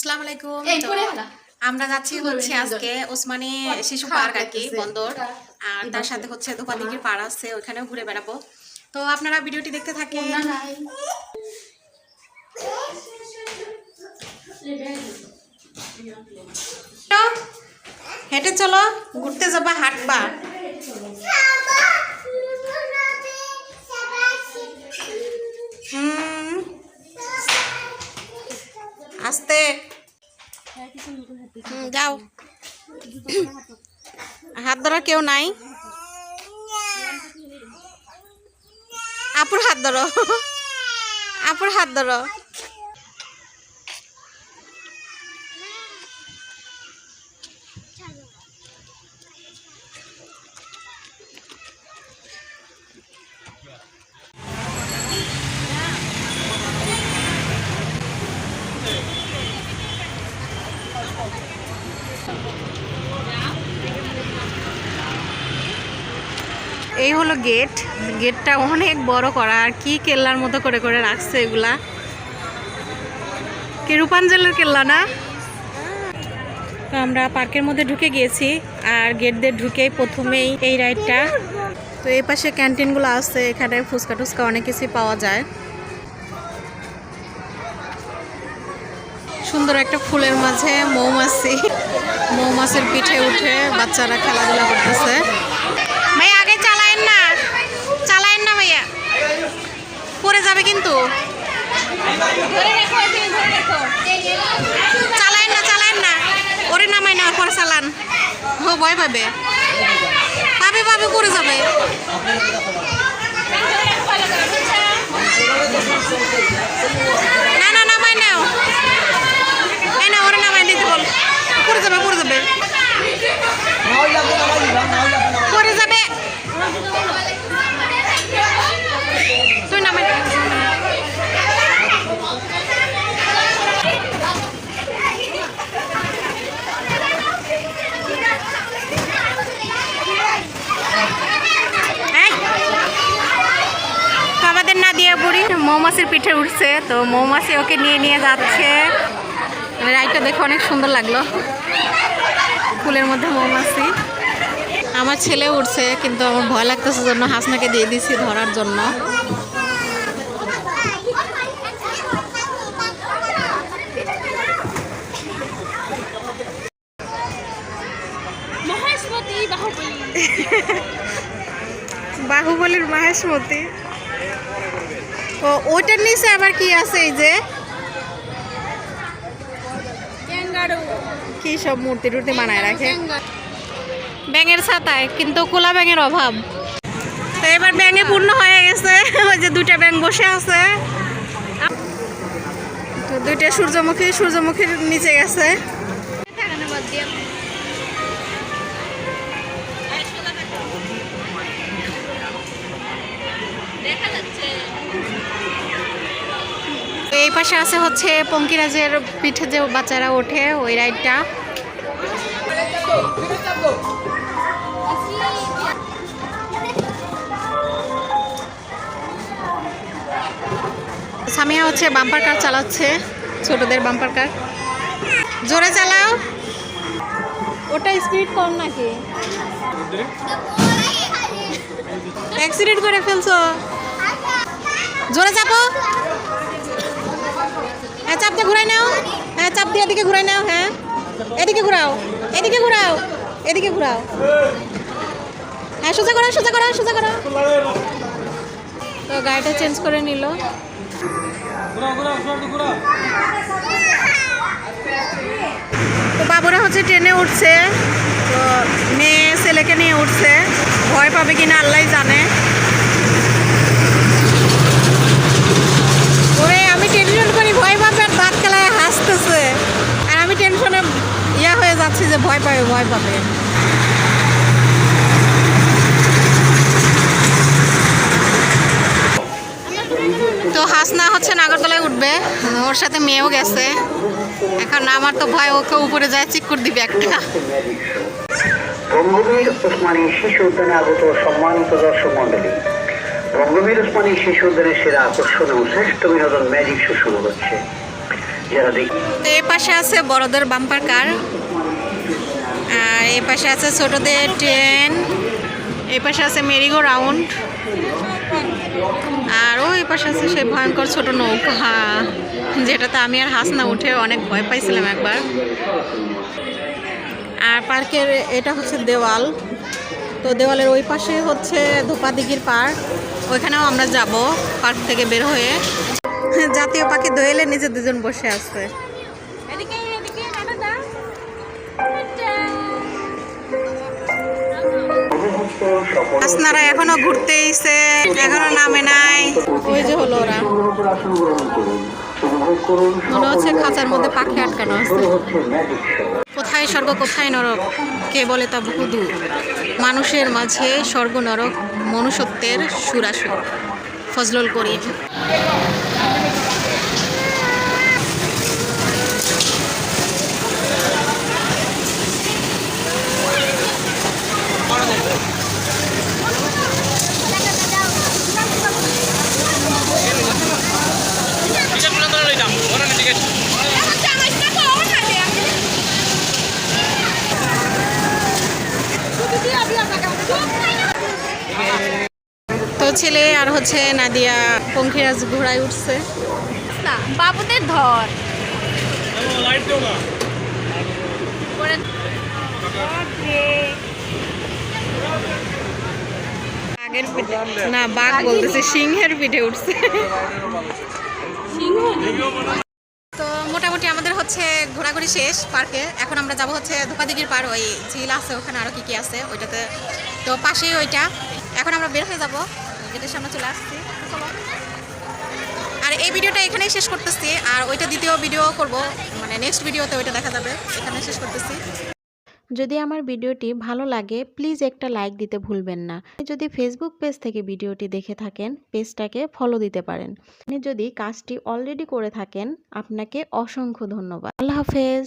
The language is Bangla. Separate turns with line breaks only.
আসসালামু আলাইকুম। আমরা যাচ্ছি হচ্ছে আজকে ওসমানী শিশু পার্ক আর কি বন্দর। আর তার সাথে হচ্ছে ধোপাদিঘির পাড় আছে ওখানেও ঘুরে বেড়াবো। তো আপনারা ভিডিওটি দেখতে থাকেন। হেঁটে চলো ঘুরতে যাবা হাঁটবা। হুম। আস্তে। যাও। হাত ধরা কেউ নাই? আপুর হাত ধরো। আপুর হাত ধরো। এই হলো গেট গেটটা অনেক বড় করা, আর কি কেল্লার মতো করে করে রাখছে এগুলা? কি রূপাঞ্জলের কেল্লা না? তো আমরা পার্কের মধ্যে ঢুকে গিয়েছি, আর গেট দিয়ে ঢুকেই প্রথমেই এই রাইডটা তো এই পাশে ক্যান্টিনগুলো আছে, এখানে ফুচকা টুচকা অনেক কিছুই পাওয়া যায়। সুন্দর একটা ফুলের মাঝে মৌমাছি, মৌমাছির পিঠে উঠে বাচ্চারা খেলাধুলা করতেছে ভাইয়া আগে চালায়েন না চালায়েন না ভাইয়া পড়ে যাবে কিন্তু চালায়েন না চালায়েন না ওরে নামাই না পরে চালান ও ভয় পাবে। পাবে পাবে করে যাবে। না না নামাই নাও। এই না ওরে নামাই দিতে বল। করে যাবে করে যাবে পড়ে যাবে তুই নামাই দে। এই, তো আমাদের না দিয়ে বুড়ি মৌমাছির পিঠে উঠছে তো মৌমাছি ওকে নিয়ে নিয়ে যাচ্ছে। রাইডটা দেখে অনেক সুন্দর লাগল ফুলের মধ্যে মৌমাছি। আমার ছেলে উঠছে কিন্তু আমার ভয় লাগতেছে জন্য হাসনাকে দিয়ে দিছি ধরার জন্য। বাহুবলীর মাহেশমতি। ও ওইটার নিচে আবার কি আছে এই যে? কি সব মূর্তি টুর্তি বানায় রাখে? ব্যাঙের ছাতায় কিন্তু কোলা ব্যাঙের অভাব। তো এবার ব্যাঙে পূর্ণ হয়ে গেছে। ওই যে দুইটা ব্যাঙ বসে আছে। তো দুইটা সূর্যমুখী সূর্যমুখীর নিচে গেছে। এই পাশে আছে হচ্ছে পঙ্কিরাজের পিঠে যে বাচ্চারা ওঠে ওই রাইডটা। সামিয়া হচ্ছে বাম্পার কার চালাচ্ছে ছোটদের বাম্পার কার জোরে চালাও। ওটা স্পিড কম নাকি? অ্যাক্সিডেন্ট করে ফেলছো। জোরে চাপো। চাপ দিয়ে ঘুরাই নাও। হ্যাঁ চাপ দিয়ে এদিকে ঘুরাই নাও হ্যাঁ। এদিকে ঘুরাও এদিকে ঘুরাও এদিকে ঘুরাও। হ্যাঁ সোজা করো সোজা করো সোজা করো। তো গাড়িটা চেঞ্জ করে নিল। তো বাবুরা হচ্ছে ট্রেনে উঠছে। তো মেয়ে ছেলেকে নিয়ে উঠছে। ভয় পাবে কিনা আল্লাহ জানে। ওরে, আমি টেনশন করি ভয় পাবে। হাসতেছে আর আমি টেনশনে ইয়া হয়ে যাচ্ছি যে ভয় পাবে ভয় পাবে। তো হাসনা হচ্ছে নাগরতলায় উঠবে। ওর সাথে মেয়েও গেছে। এখন আমার তো ভয়, ওকে উপরে যায় চিকুর দিবে একটা।
বঙ্গবীর ওসমানী শিশু উদ্যানে আগত সম্মানিত দর্শক মন্ডলী ওসমানী শিশু উদ্যানের সেরা আকর্ষণ এবং শ্রেষ্ঠ বিনোদন ম্যাজিক শো শুরু হচ্ছে।
এই পাশে আছে বড়দের বাম্পার কার। আর এই পাশে আছে ছোটদের ট্রেন। এই পাশে আছে মেরিগো রাউন্ড। আর ওই পাশে আছে সেই ভয়ঙ্কর ছোট নৌকা। যেটাতে আমি আর হাসনা উঠে অনেক ভয় পাইছিলাম একবার। আর পার্কের এটা হচ্ছে দেওয়াল। তো দেওয়ালের ওই পাশে হচ্ছে ধোপাদিঘির পার্ক। ওইখানেও আমরা যাব পার্ক থেকে বের হয়ে। জাতীয় পাখি দোয়েলের নিচে দুজন বসে আছে।
সকল
আসনারা এখনও ঘুরতেইছে এখনও নামে নাই। ওই যে হলো ওরা। মনে হচ্ছে খাঁচার মধ্যে পাখি আটকানো আছে। কোথায় স্বর্গ কোথায় নরক? কে বলে তা বহুদূর? মানুষের মাঝে স্বর্গ নরক মনুষ্যত্বের সুরাসুর। ফজলুল করিম তো ছেলে আর হচ্ছে নাদিয়া পঙ্খিরাজ ঘোড়ায় উঠছে।
না বাবুদের ধর।
পিঠে না বাঘ বলতেছে সিংহের পিঠে উঠছে। তো মোটামুটি আমাদের হচ্ছে ঘোরাঘুরি শেষ পার্কে। এখন আমরা যাব হচ্ছে ধোপাদিঘির পার ওই ঝিল আছে ওখানে আরও কী কী আছে ওইটাতে। তো পাশেই ওইটা। এখন আমরা বের হয়ে যাব। সামনে চলে আসছি। আর এই ভিডিওটা এখানেই শেষ করতেছি। আর ওইটা দ্বিতীয় ভিডিও করব মানে নেক্সট ভিডিওতে ওইটা দেখা যাবে। এখানে শেষ করতেছি।
যদি আমার ভিডিওটি ভালো লাগে প্লিজ একটা লাইক দিতে ভুলবেন না। যদি ফেসবুক পেজ থেকে ভিডিওটি দেখে থাকেন পেজটাকে ফলো দিতে পারেন। আপনি যদি কাজটি অলরেডি করে থাকেন, আপনাকে অসংখ্য ধন্যবাদ। আল্লাহ হাফেজ।